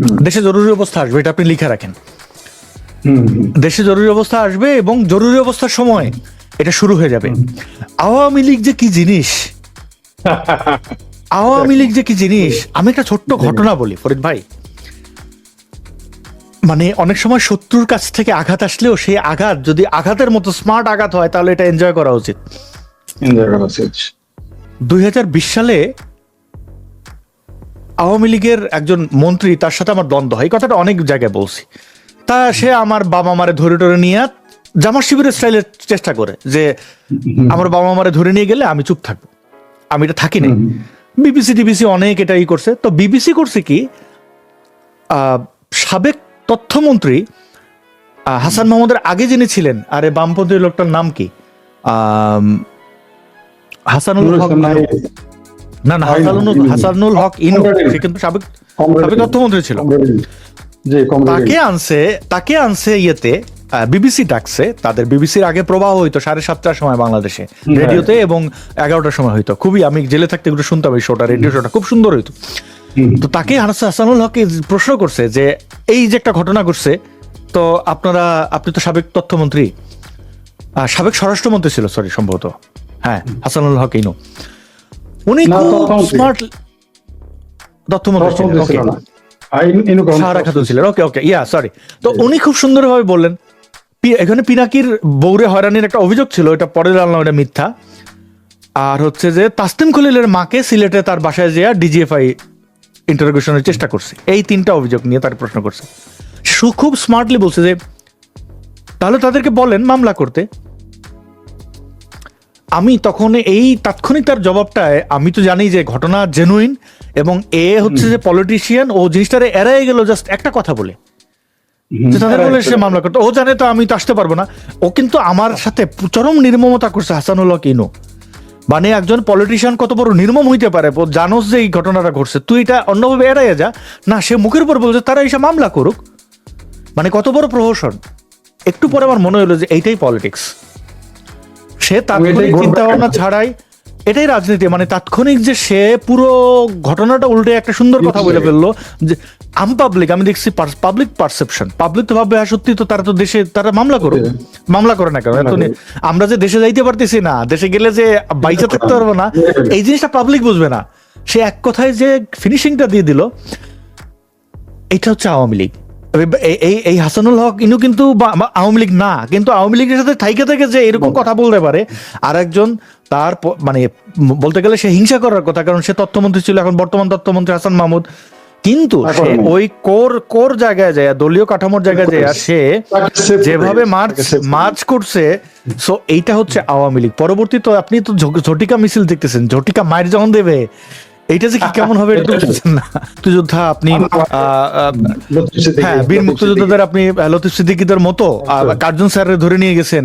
দেশে জরুরি অবস্থা আসবে এটা আপনি লিখে রাখেন। দেশে জরুরি অবস্থা আসবে এবং জরুরি অবস্থার সময় এটা শুরু হয়ে যাবে। আওয়ামী লীগ যে কি জিনিস? আওয়ামী লীগ যে কি জিনিস? আমি একটা ছোট্ট ঘটনা বলি ফরিদ ভাই। মানে অনেক সময় শত্রুর কাছ থেকে আঘাত আসলেও সেই আঘাত যদি আঘাতের মতো স্মার্ট আঘাত হয় তাহলে এটা এনজয় করা উচিত। Enjoy করা উচিত। দুই হাজার বিশ সালে আওয়ামী লীগের একজন মন্ত্রী তার সাথে আমার দ্বন্দ্ব হয়। এই কথাটা অনেক জায়গায় বলছি। তা সে আমার বাবা মারে ধরে টরে নিয়ে জামার শিবিরের স্টাইলের চেষ্টা করে যে আমার বাবা মারে ধরে নিয়ে গেলে আমি চুপ থাকব। আমি এটা থাকি না বিবিসি টিবিসি অনেক এটাই করছে। তো বিবিসি করছে কি আহ, সাবেক তথ্যমন্ত্রী হাসান মাহমুদের আগে যিনি ছিলেন আরে বামপন্থী লোকটার নাম কি? হাসানুল হক না না হাসানুল হাসানুল হক ইনু। সে কিন্তু সাবেক সাবেক ইনু। তথ্যমন্ত্রী ছিল তাকে আনছে তাকে আনছে ইয়েতে বিবিসি ডাকছে। তাদের বিবিসির আগে প্রবাহ হইতো সাড়ে সাতটার সময় বাংলাদেশে। রেডিওতে এবং এগারোটার সময় হইতো। খুবই আমি জেলে থাকতে একটু শুনতাম এই শোটা রেডিও শোটা খুব সুন্দর হইতো। তো তাকে হাসানুল হককে প্রশ্ন করছে যে এই যে একটা ঘটনা ঘটছে তো আপনারা আপনি তো সাবেক তথ্যমন্ত্রী। সাবেক স্বরাষ্ট্রমন্ত্রী ছিল সরি সম্ভবত। হ্যাঁ হাসানুল হক ইনু। উনি খুব স্মার্ট তথ্যমন্ত্রী ছিলেন সাহারা খাতুন ছিলেন ওকে ওকে ইয়া সরি তো উনি খুব সুন্দরভাবে বললেন এখানে পিনাকির বৌরে হয়রানির একটা অভিযোগ ছিল এটা পরে জানলাম এটা মিথ্যা। আর হচ্ছে যে তাসলিম খলিলের মাকে সিলেটে তার বাসায় যেয়া ডিজিএফআই ইন্টারোগেশনের চেষ্টা করছে। এই তিনটা অভিযোগ নিয়ে তার প্রশ্ন করছে। সু খুব স্মার্টলি বলছে যে তাহলে তাদেরকে বলেন মামলা করতে। আমি তখন এই তাৎক্ষণিক তার জবাবটায় আমি তো জানি যে ঘটনা জেনুইন এবং এ হচ্ছে যে পলিটিশিয়ান ও জিনিসটারে এড়াই গেল জাস্ট একটা কথা বলে। তাদের বলে সে মামলা করতে ও জানে তো আমি তো আসতে পারব না। ও কিন্তু আমার সাথে চরম নির্মমতা করছে হাসানুল হক ইনু মানে একজন পলিটিশিয়ান কত বড় নির্মম হইতে পারে জানোস যে এই ঘটনাটা ঘটছে। তুই এটা অন্যভাবে এড়াইয়া যা। না সে মুখের উপর বলছে তারা এসে মামলা করুক। মানে কত বড় প্রহসন। একটু পরে আমার মনে হলো যে এইটাই পলিটিক্স সে তাৎক্ষণিক চিন্তা ভাবনা ছাড়াই এটাই রাজনীতি মানে তাৎক্ষণিক যে সে পুরো ঘটনাটা উল্টে একটা সুন্দর কথা বলে ফেলল যে আম পাবলিক আমি দেখছি পাবলিক পারসেপশন পাবলিক তো ভাববে হ্যাঁ সত্যি তো তারা তো দেশে তারা মামলা করুক। মামলা করে না কেন? এত আমরা যে দেশে যাইতে পারতেছি না দেশে গেলে যে বাইচে থাকতে পারব না এই জিনিসটা পাবলিক বুঝবে না। সে এক কথায় যে ফিনিশিংটা দিয়ে দিল এটা হচ্ছে আওয়ামী লীগ। এই- এই হাসানুল হক ইনু কিন্তু আওয়ামী লীগ না কিন্তু আওয়ামী লীগের সাথে থাইকে থেকে যে এরকম কথা বলতে পারে আর একজন তার মানে বলতে গেলে সে হিংসা করার কথা কারণ সে তথ্যমন্ত্রী ছিল এখন বর্তমান তথ্যমন্ত্রী হাসান মাহমুদ কিন্তু। ওই কোর কোর জায়গায় যায় দলীয় কাঠামোর জায়গায় যায় সে যেভাবে মার্চ। মার্চ করছে সো এইটা হচ্ছে আওয়ামী লীগ পরবর্তী তো আপনি তো ঝটিকা মিছিল দেখতেছেন ঝটিকা মায়ের যখন দেবে এইটা যে কি কেমন হবে এটা বুঝছেন না। মুক্তিযোদ্ধা আপনি হ্যাঁ বীর মুক্তিযোদ্ধাদের আপনি লতিফ সিদ্দিকীদের মতো কার্জন স্যারের ধরে নিয়ে গেছেন।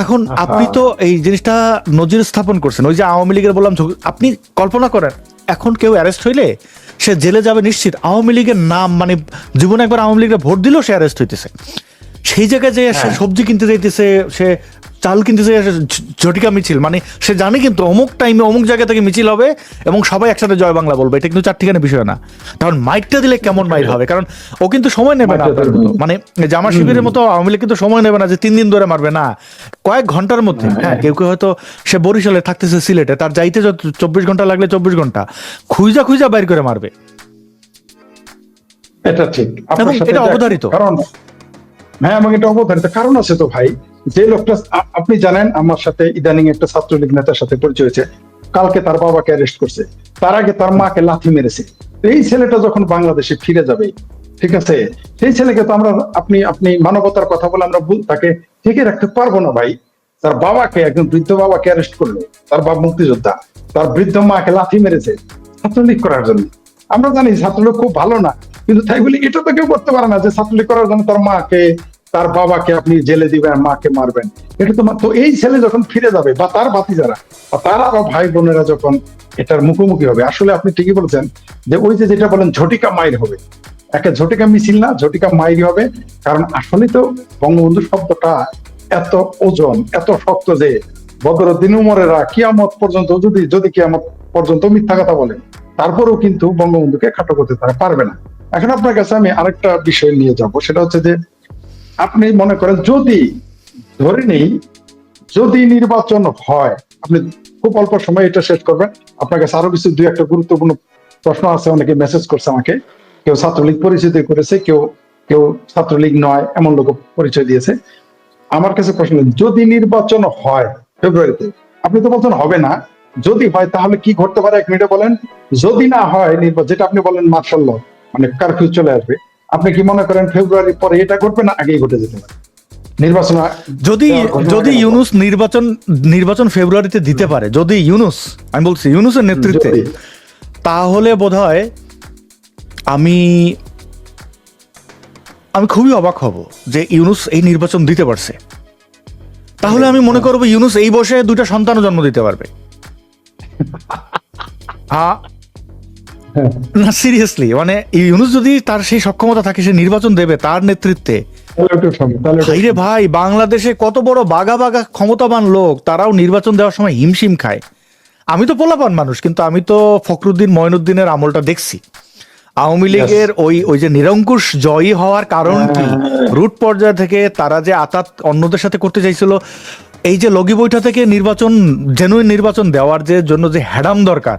এখন আপনি তো এই জিনিসটা নজির স্থাপন করছেন। ওই যে আওয়ামী লীগের বললাম আপনি কল্পনা করেন এখন কেউ অ্যারেস্ট হইলে সে জেলে যাবে নিশ্চিত। আওয়ামী লীগের নাম মানে জীবনে একবার আওয়ামী লীগের ভোট দিলেও সে অ্যারেস্ট হইতেছে। সেই জায়গায় যে সে সবজি কিনতে যাইতেছে সে চাল কিনতে যাই ঝটিকা মিছিল মানে সে জানে কিন্তু অমুক টাইমে অমুক জায়গা থেকে মিছিল হবে এবং সবাই একসাথে জয় বাংলা বলবে। এটা কিন্তু চারটিখানে বিষয় না। কারণ মাইকটা দিলে কেমন মাইর হবে? কারণ ও কিন্তু সময় নেবে না। মানে জামা শিবিরের মতো আওয়ামী লীগ কিন্তু সময় নেবে না যে তিন দিন ধরে মারবে। না কয়েক ঘণ্টার মধ্যে। হ্যাঁ। কেউ কেউ হয়তো সে বরিশালে থাকতেছে সিলেটে তার যাইতে চব্বিশ ঘণ্টা লাগলে চব্বিশ ঘণ্টা। খুঁজা খুঁজা বাইর করে মারবে। এটা ঠিক। এটা অবধারিত। কারণ হ্যাঁ এবং এটা অবধারিত। কারণ আছে তো ভাই যে লোকটা আপনি জানেন আমার সাথে ইদানিং একটা ছাত্রলীগ নেতার সাথে পরিচয় হয়েছে। কালকে তার বাবাকে অ্যারেস্ট করছে। তার আগে তার মাকে লাথি মেরেছে। এই ছেলেটা যখন বাংলাদেশে ফিরে যাবে, ঠিক আছে? সেই ছেলেকে তো আমরা, আপনি আপনি মানবতার কথা বলে আমরা তাকে ঠেকে রাখতে পারব না ভাই। তার বাবাকে, একজন বৃদ্ধ বাবাকে অ্যারেস্ট করল। তার বাবা মুক্তিযোদ্ধা। তার বৃদ্ধ মাকে লাথি মেরেছে ছাত্রলীগ করার জন্য। আমরা জানি ছাত্রলীগ খুব ভালো না, কিন্তু তাই বলি, এটা তো কেউ করতে পারে না যে ছাত্রলীগ করার জন্য তার মাকে তার বাবাকে আপনি জেলে দিবেন মাকে মারবেন। এটা তো তো এই ছেলে যখন ফিরে যাবে, বা তার বাতিজারা বা তার আরও ভাই বোনেরা যখন এটার মুখোমুখি হবে, আসলে আপনি ঠিকই বলেছেন যে ওই যে যেটা বলেন ঝটিকা মাইর হবে। একটা ঝটিকা মিছিল না, ঝটিকা মাইর হবে, কারণ আসলে তো বঙ্গবন্ধু শব্দটা এত ওজন, এত শক্ত যে বদরুদ্দিন উমরেরা কিয়ামত পর্যন্ত যদি যদি কিয়ামত পর্যন্ত মিথ্যা কথা বলে, তারপরেও কিন্তু বঙ্গবন্ধুকে খাটো করতে তারা পারবে না। এখন আপনার কাছে আমি আরেকটা বিষয় নিয়ে যাব, সেটা হচ্ছে যে আপনি মনে করেন যদি, ধরে নেই, যদি নির্বাচন হয়, আপনি খুব অল্প সময় এটা শেষ করবেন। আপনার কাছে আরও কিছু দুই একটা গুরুত্বপূর্ণ প্রশ্ন আছে, অনেকে মেসেজ করছে আমাকে। কেউ ছাত্রলীগ পরিচিত করেছে, কেউ কেউ ছাত্রলীগ নয়, এমন লোক পরিচয় দিয়েছে। আমার কাছে প্রশ্ন, যদি নির্বাচন হয় ফেব্রুয়ারিতে, আপনি তো বলছেন হবে না। যদি হয়, তাহলে কি ঘটতে পারে? এক মিনিটে বলেন। যদি না হয় নির্বাচন যেটা আপনি বলেন মার্শাল ল মানে কারফিউ চলে আসবে। আপনি কি মনে করেন ফেব্রুয়ারি পরে এটা ঘটবে না আগেই ঘটে যেতে পারে? নির্বাচন যদি যদি ইউনুস নির্বাচন নির্বাচন ফেব্রুয়ারিতে দিতে পারে যদি ইউনুস আমি বলছি ইউনুসের নেতৃত্বে তাহলে বোধহয় আমি আমি খুবই অবাক হব যে ইউনুস এই নির্বাচন দিতে পারছে। তাহলে আমি মনে করব ইউনুস এই বসে দুইটা সন্তানও জন্ম দিতে পারবে। হ্যাঁ। না সিরিয়াসলি মানে ইউনুস যদি তার সেই সক্ষমতা থাকে সে নির্বাচন দেবে তার নেতৃত্বে। একটু- ভাই বাংলাদেশে কত বড় বাগা বাগা ক্ষমতাবান লোক তারাও নির্বাচন দেওয়ার সময় হিমশিম খায়। আমি তো পোলাপান মানুষ কিন্তু আমি তো ফখরুদ্দিন ময়নুদ্দিনের আমলটা দেখছি। আওয়ামী লীগের ওই ওই যে নিরঙ্কুশ জয়ী হওয়ার কারণ কি? রুট পর্যায় থেকে তারা যে আতাত অন্যদের সাথে করতে চাইছিল এই যে লগি বৈঠা থেকে নির্বাচন জেনুইন নির্বাচন দেওয়ার যে জন্য যে হ্যাডাম দরকার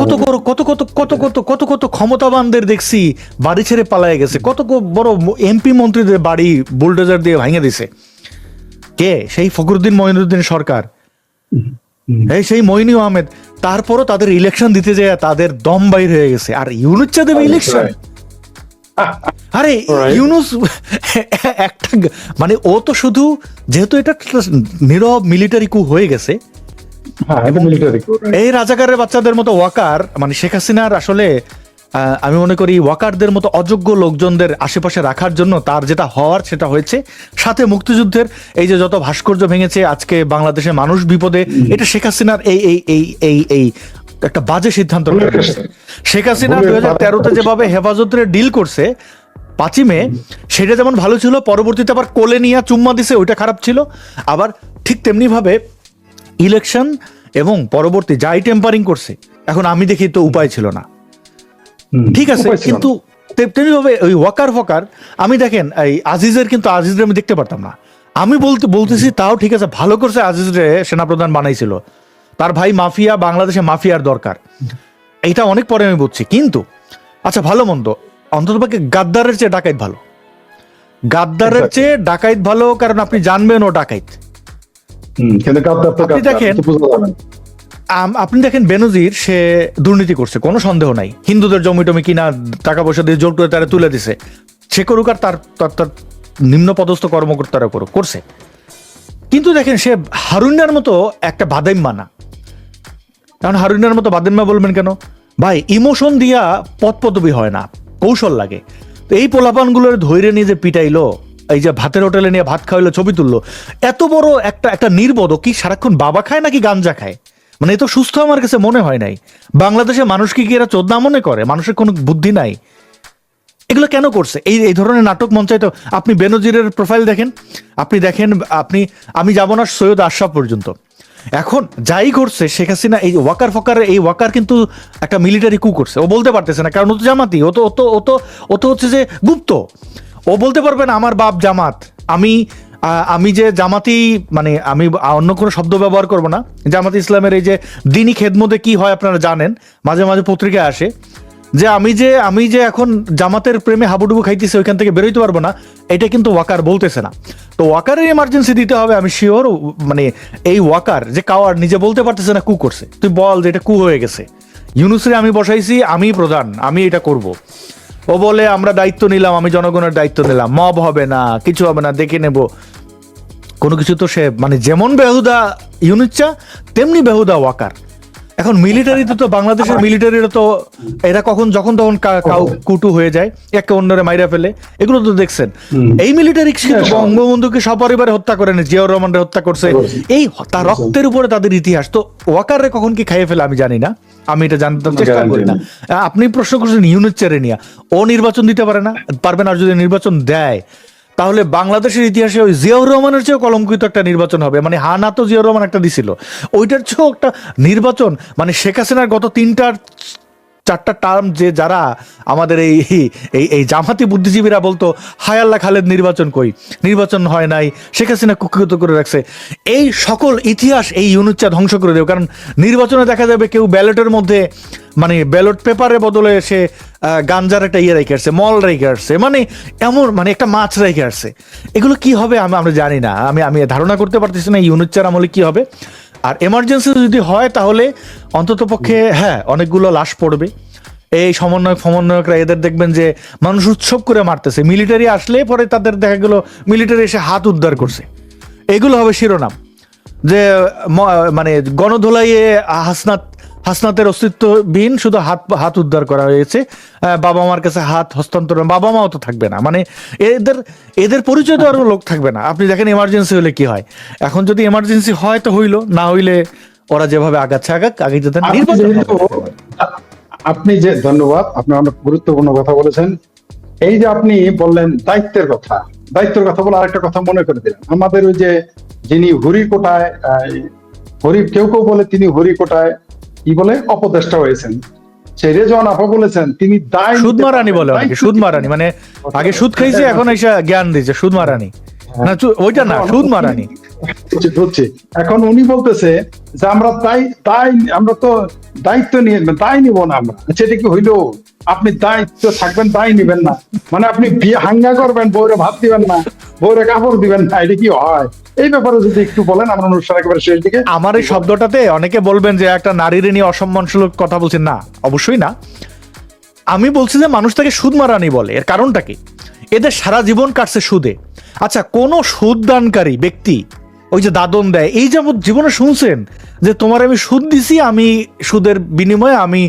কত বড় কত কত কত কত কত কত ক্ষমতাবানদের দেখছি বাড়ি ছেড়ে পালায় গেছে। কত বড় এমপি মন্ত্রীদের বাড়ি বুলডোজার দিয়ে ভাঙে দিছে। কে? সেই ফখরুদ্দিন মঈনুদ্দিন সরকার। এই সেই মইনু আহমেদ। তারপরও তাদের ইলেকশন দিতে যায় তাদের দম বাইর হয়ে গেছে। আর ইউনুচ্চা দেবে ইলেকশন আরে ইউনুস একটা মানে ও তো শুধু যেহেতু এটা নীরব মিলিটারি কু হয়ে গেছে এই রাজাকারের বাচ্চাদের মতো ওয়াকার মানে শেখ হাসিনার আসলে আমি মনে করি ওয়াকারদের মতো অযোগ্য লোকজনদের আশেপাশে রাখার জন্য তার যেটা হওয়ার সেটা হয়েছে। সাথে মুক্তিযুদ্ধের এই যে যত ভাস্কর্য ভেঙেছে আজকে বাংলাদেশে মানুষ বিপদে এটা শেখ হাসিনার এই এই এই এই এই একটা বাজে সিদ্ধান্ত শেখ হাসিনা দুই হাজার তেরোতে যেভাবে হেফাজতের ডিল করছে পাঁচিমে সেটা যেমন ভালো ছিল পরবর্তীতে আবার কোলে নিয়ে চুম্মা দিছে ওইটা খারাপ ছিল। আবার ঠিক তেমনি ভাবে ইলেকশন এবং পরবর্তী যাই টেম্পারিং করছে এখন আমি দেখি তো উপায় ছিল না। ঠিক আছে কিন্তু তেমনি ভাবে ওই ওয়াকার ফকার আমি দেখেন এই আজিজের কিন্তু আজিজের আমি দেখতে পারতাম না। আমি বলতে বলতেছি তাও ঠিক আছে ভালো করছে আজিজরে সেনাপ্রধান বানাইছিল। তার ভাই মাফিয়া বাংলাদেশে মাফিয়ার দরকার। এটা অনেক পরে আমি বুঝছি কিন্তু আচ্ছা ভালো মন্দ। অন্ততপক্ষে গাদ্দারের চেয়ে ডাকাইত ভালো। গাদ্দারের চেয়ে ডাকাইত ভালো কারণ আপনি জানবেন ও ডাকাইত। কিন্তু আপনি দেখেন- আপনি দেখেন বেনজির সে দুর্নীতি করছে কোনো সন্দেহ নাই। হিন্দুদের জমি টমি কিনা টাকা পয়সা দিয়ে জোর করে তারা তুলে দিছে। সে করুক আর তার তার নিম্ন পদস্থ কর্মকর্তারা করুক করছে। কিন্তু দেখেন সে হারুনার মতো একটা বাদাইম্মা না। কারণ হারুনার মতো বাদাইম্মা বলবেন কেন? ভাই ইমোশন দিয়া পদ পদবি হয় না কৌশল লাগে। তো এই পোলাপানগুলোর ধৈর্য নিয়ে যে পিটাইলো এই যে ভাতের হোটেলে নিয়ে ভাত খাওয়াইলো, ছবি তুললো, এত বড় একটা একটা নির্বোধ কি সারাক্ষণ বাবা খায় নাকি গাঞ্জা খায়? মানে এ তো সুস্থ আমার কাছে মনে হয় নাই। বাংলাদেশে মানুষকে কি এরা চোদ্দা মনে করে? মানুষের কোনো বুদ্ধি নাই। এগুলো কেন করছে? এই এই ধরনের নাটক মঞ্চায়িত, আপনি বেনজিরের প্রোফাইল দেখেন, আপনি দেখেন, আপনি, আমি যাব না সৈয়দ আশরাফ পর্যন্ত। এখন যাই করছে, শেখ হাসিনা এই ওয়াকার ফকার এই ওয়াকার কিন্তু একটা মিলিটারি কু করছে। ও বলতে পারতেছে না, কারণ ও তো জামাতি, ও তো ও তো ও তো ও তো হচ্ছে যে গুপ্ত। ও বলতে পারবে না, আমার বাপ জামাত। আমি আমি যে জামাতি মানে আমি অন্য কোনো শব্দ ব্যবহার করব না। জামাত ইসলামের এই যে দিনী খেদমতে কি হয় আপনারা জানেন, মাঝে মাঝে পত্রিকায় আসে যে আমি যে আমি যে এখন জামাতের প্রেমে হাবুডুবু খাইতেছি, ওইখান থেকে বেরোইতে পারব না। এটা কিন্তু ওয়াকার বলতেছে না। তো ওয়াকারের ইমার্জেন্সি দিতে হবে, আমি শিওর মানে এই ওয়াকার যে কাওয়ার নিজে বলতে পারতেছে না, কু করছে। তুই বল যে এটা কু হয়ে গেছে। ইউনুসরে আমি বসাইছি, আমি প্রধান, আমি এটা করব। ও বলে, আমরা দায়িত্ব নিলাম, আমি জনগণের দায়িত্ব নিলাম। মব হবে না, কিছু হবে না, দেখে নেব। কোনো কিছু তো সে মানে যেমন বেহুদা ইউনিচ্ছা তেমনি বেহুদা ওয়াকার। এখন মিলিটারিতে তো বাংলাদেশের মিলিটারিরা তো এরা কখন যখন তখন কাউ কুটু হয়ে যায় একে অন্যরে মাইরা ফেলে এগুলো তো দেখছেন। এই মিলিটারি কিন্তু হ্যাঁ, বঙ্গবন্ধুকে সপরিবারে হত্যা করেন জিয়াউর রহমানরে হত্যা করছে। এই তার রক্তের উপরে তাদের ইতিহাস। তো ওয়াকারে কখন কি খাইয়ে ফেলে আমি জানি না। আমি এটা জানতে চেষ্টা করি না। না। আপনি প্রশ্ন করছেন ইউনিট চেরে নিয়ে। ও নির্বাচন দিতে পারে না পারবে না আর যদি নির্বাচন দেয় তাহলে বাংলাদেশের ইতিহাসে ওই জিয়াউর রহমানের চেয়েও কলঙ্কিত একটা নির্বাচন হবে। মানে হা, না তো জিয়াউর রহমান একটা দিছিল। ওইটার চেয়েও একটা নির্বাচন মানে শেখ হাসিনার গত তিনটার চারটা টার্ম যে যারা আমাদের এই এই এই জামাতি বুদ্ধিজীবীরা বলতো হায় আল্লাহ খালেদ নির্বাচন কই? নির্বাচন হয় নাই। শেখ হাসিনা কুক্ষিত করে রাখছে। এই সকল ইতিহাস এই ইউনুচ্চা ধ্বংস করে দেবে। কারণ নির্বাচনে দেখা যাবে কেউ ব্যালটের মধ্যে মানে ব্যালট পেপারের বদলে সে আহ, গাঞ্জার একটা ইয়ে রেখে আসছে মল রেখে আসছে। মানে এমন মানে একটা মাছ রেখে আসছে। এগুলো কি হবে আমি আমরা জানি না। আমি আমি ধারণা করতে পারতেছি না ইউনুচ্চার আমলে কি হবে। আর এমার্জেন্সি যদি হয় তাহলে অন্তত পক্ষে হ্যাঁ অনেকগুলো লাশ পড়বে। এই সমন্বয়ক সমন্বয়করা এদের দেখবেন যে মানুষ উৎসব করে মারতেছে। মিলিটারি আসলে পরে তাদের দেখা গেলো মিলিটারি এসে হাত উদ্ধার করছে। এগুলো হবে শিরোনাম। যে মানে গণধোলাইয়ে হাসনাত হাসনাতের অস্তিত্ববিহীন শুধু হাত হাত উদ্ধার করা হয়েছে। বাবা মার কাছে হাত হস্তান্তর বাবা মাও তো থাকবে না। মানে এদের এদের পরিচয় দেওয়ার লোক থাকবে না। আপনি দেখেন এমার্জেন্সি হলে কি হয়? এখন যদি এমার্জেন্সি হয় তো হইল না হইলে ওরা যেভাবে আগাচ্ছে আগাক আগে যেতে। আপনি যে ধন্যবাদ আপনি অনেক গুরুত্বপূর্ণ কথা বলেছেন। এই যে আপনি বললেন দায়িত্বের কথা দায়িত্বের কথা বলে আরেকটা কথা মনে করে দিলেন। আমাদের ওই যে যিনি হরি কোটায় হরি কেউ কেউ বলে তিনি হরি কোটায় কি বলে? অপদেষ্টা হয়েছেন। সেই রেজওয়ান আপা বলেছেন তিনি দায় সুদ মারানি বলে অনেকে সুদ মারানি মানে আগে সুদ খাইছে এখন এসে জ্ঞান দিয়েছে সুদ মারানি না ওইটা না সুদ মারানি বুঝছি এখন উনি বলতেছে যে আমরা তাই তাই আমরা তো দায়িত্ব নিয়ে দায় নিব না আমরা। সেটা কি হইল? আপনি দায়িত্ব থাকবেন, দায় নিবেন না। মানে আপনি বিয়ে হাঙ্গা করবেন, বউরে ভাত দিবেন না, বউরে কাপড় দিবেন না, এটা কি হয়? এই ব্যাপারে যদি একটু বলেন আমরা অনুষ্ঠান একেবারে শেষ দিকে। আমার এই শব্দটাতে অনেকে বলবেন যে একটা নারীর নিয়ে অসম্মানসূলক কথা বলছেন। না, অবশ্যই না। আমি বলছি যে মানুষ তাকে সুদ মারানি বলে। এর কারণটা কি? এদের সারা জীবন কাটছে সুদে। আচ্ছা কোন সুদ দানকারী ব্যক্তি ওই যে দাদন দেয়, এই যাবৎ জীবনে শুনছেন যে তোমার আমি সুদ দিছি, আমি সুদের বিনিময়ে আমি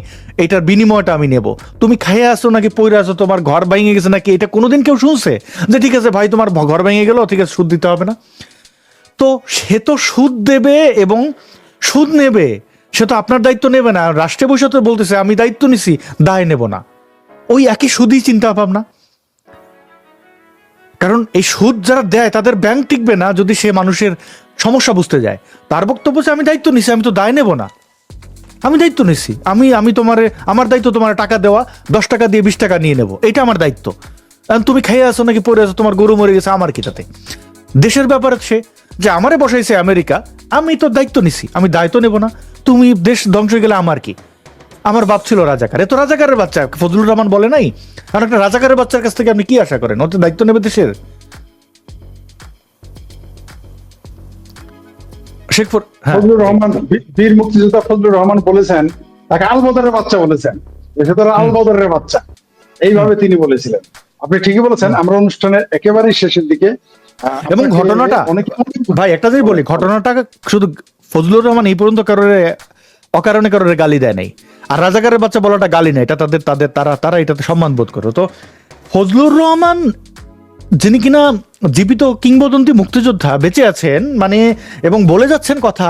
এটার বিনিময়টা আমি নেব। তুমি খাইয়ে আসো নাকি পইরে আসো তোমার ঘর ভেঙে গেছে নাকি, এটা কোনোদিন কেউ শুনছে? যে ঠিক আছে ভাই, তোমার ঘর ভেঙে গেল, ঠিক আছে, সুদ দিতে হবে না। তো সে তো সুদ দেবে এবং সুদ নেবে, সে তো আপনার দায়িত্ব নেবে না। রাষ্ট্রে বসে তো বলতেছে, আমি দায়িত্ব নিছি, দায় নেব না। ওই একই সুদই চিন্তা ভাবনা। কারণ এই সুদ যারা দেয়, তাদের ব্যাংক টিকবে না যদি সে মানুষের সমস্যা বুঝতে যায়। তার বক্তব্য হচ্ছে, আমি দায়িত্ব নিছি, আমি তো দায় নেব না। আমি দায়িত্ব নিছি। আমি আমি তোমার, আমার দায়িত্ব তোমার টাকা দেওয়া, দশ টাকা দিয়ে বিশ টাকা নিয়ে নেব। এটা আমার দায়িত্ব। এখন তুমি খেয়ে আসো নাকি পড়ে আসো তোমার গরু মরে গেছে আমার কি তাতে দেশের ব্যাপার সে যে, আমারে বসাইছে আমেরিকা, আমি তো দায়িত্ব নিছি, আমি দায়িত্ব নেব না। তুমি দেশ ধ্বংস হয়ে গেলে আমার কি? আমার বাপ ছিল রাজাকার। এ তো রাজাকারের বাচ্চা ফজলুর রহমান বলে নাই? আর একটা রাজাকারের বাচ্চার কাছ থেকে আপনি কি আশা করেন? ও তো দায়িত্ব নেবে দেশের। হ্যাঁ। ফজলুর রহমান বীর মুক্তিযোদ্ধা ফজলুর রহমান বলেছেন তাকে আলবদরের বাচ্চা বলেছেন। সে তো আলবদরের বাচ্চা। এইভাবে তিনি বলেছিলেন। আপনি ঠিকই বলেছেন আমরা অনুষ্ঠানের একেবারেই শেষের দিকে এবং ঘটনাটা অনেকে ভাই একটা জিনিস বলি ঘটনাটা শুধু ফজলুর রহমান এই পর্যন্ত কারোরে অকারণে কারোরে গালি দেয় নাই। আর রাজাকারের বাচ্চা বলাটা গালি না, এটা তাদের তাদের তারা তারা এটাতে সম্মান বোধ করো। তো ফজলুর রহমান, যিনি কিনা জীবিত কিংবদন্তি মুক্তিযোদ্ধা, বেঁচে আছেন মানে এবং বলে যাচ্ছেন কথা,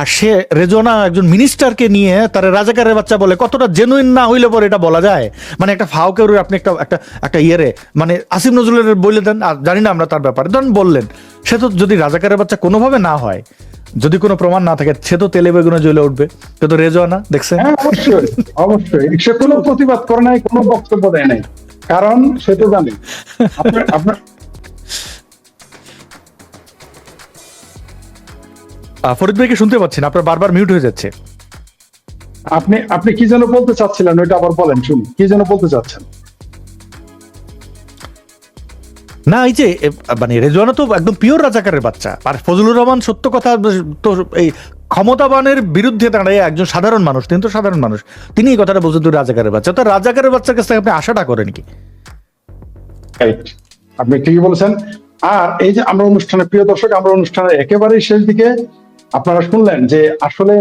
আর সে রেজনা একজন মিনিস্টারকে নিয়ে তার রাজাকারের বাচ্চা বলে, কতটা জেনুইন না হইলে পরে এটা বলা যায়? মানে একটা ফাউকের আপনি একটা একটা একটা ইয়েরে মানে আসিফ নজরুলের বলে দেন, আর জানি না আমরা তার ব্যাপারে। ধরেন বললেন, সে তো যদি রাজাকারের বাচ্চা কোনোভাবে না হয় যদি কোনো প্রমাণ না থাকে সে তো তেলে বেগুনে জ্বলে উঠবে। সে তো রেজোয়ানা দেখছেন হ্যাঁ অবশ্যই অবশ্যই। সে কোনো প্রতিবাদ করে নাই কোনো বক্তব্য দেয় নাই। কারণ সে তো জানে। আপনার ফরিদ ভাইকে শুনতে পাচ্ছেন আপনার বারবার মিউট হয়ে যাচ্ছে। আপনি আপনি কি যেন বলতে চাচ্ছিলেন ওইটা আবার বলেন শুনি কি যেন বলতে চাচ্ছেন? না, এই যে মানে রেজওয়ানা তো একদম পিওর রাজাকারের বাচ্চা। আর ফজলুর রহমান, সত্য কথা তো এই ক্ষমতাবানের বিরুদ্ধে দাঁড়িয়ে একজন সাধারণ মানুষ, তিনি তো সাধারণ মানুষ, তিনি এই কথাটা বলছেন তুই রাজাকারের বাচ্চা। তো রাজাকারের বাচ্চার কাছ থেকে আপনি আশাটা করেন কি? আপনি ঠিকই বলেছেন। আর এই যে আমরা অনুষ্ঠানে, প্রিয় দর্শক, আমরা অনুষ্ঠানের একেবারেই শেষ দিকে আপনারা শুনলেন যে আসলে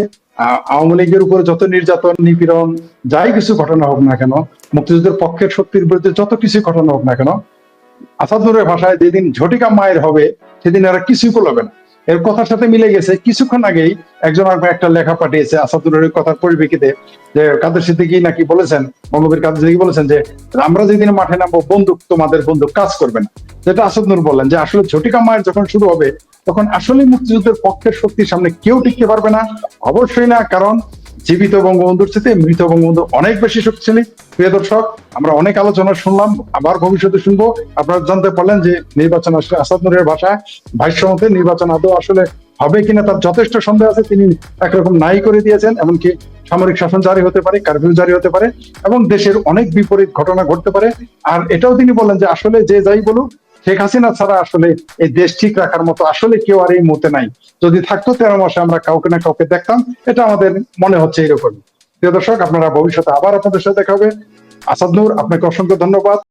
আওয়ামী লীগের উপরে যত নির্যাতন, নিপীড়ন, যাই কিছু ঘটনা হোক না কেন, মুক্তিযুদ্ধের পক্ষের শক্তির বিরুদ্ধে যত কিছু ঘটনা হোক না কেন আসাদুরের ভাষায় যেদিন ঝটিকা মায়ের হবে, সেদিন এরা কিছুই করবে না। এর কথার সাথে মিলে গেছে, কিছুক্ষণ আগেই একজন একটা লেখা পাঠিয়েছে আসাদুরের কথার পরিপ্রেক্ষিতে যে কাদের সিদ্দিকি নাকি বলেছেন বঙ্গবীর কাদের সিদ্দিকি বলেছেন যে, আমরা যেদিন মাঠে নামবো, বন্দুক, তোমাদের বন্দুক কাজ করবে না। যেটা আসাদুর বলেন যে, আসলে ঝটিকা মায়ের যখন শুরু হবে, তখন আসলে মুক্তিযুদ্ধের পক্ষের শক্তির সামনে কেউ টিকতে পারবে না। অবশ্যই না, কারণ জীবিত বঙ্গবন্ধুর চেয়ে মৃত বঙ্গবন্ধু অনেক বেশি শক্তিশালী। প্রিয় দর্শক, আমরা অনেক আলোচনা শুনলাম, আবার ভবিষ্যতে শুনব। আপনারা জানতে পারলেন যে নির্বাচন আসলে আসাদ নুরের ভাষায় মতে নির্বাচন আদৌ আসলে হবে কিনা তার যথেষ্ট সন্দেহ আছে। তিনি একরকম নাই করে দিয়েছেন, এমনকি সামরিক শাসন জারি হতে পারে, কারফিউ জারি হতে পারে, এবং দেশের অনেক বিপরীত ঘটনা ঘটতে পারে। আর এটাও তিনি বলেন যে আসলে যে যাই বলুক শেখ হাসিনা ছাড়া আসলে এই দেশ ঠিক রাখার মতো আসলে কেউ আর এই মুহূর্তে নাই। যদি থাকতো তেরো মাসে আমরা কাউকে না কাউকে দেখতাম, এটা আমাদের মনে হচ্ছে এরকম। প্রিয় দর্শক, আপনারা ভবিষ্যতে আবার আপনাদের সাথে দেখা হবে। আসাদ নূর, আপনাকে অসংখ্য ধন্যবাদ।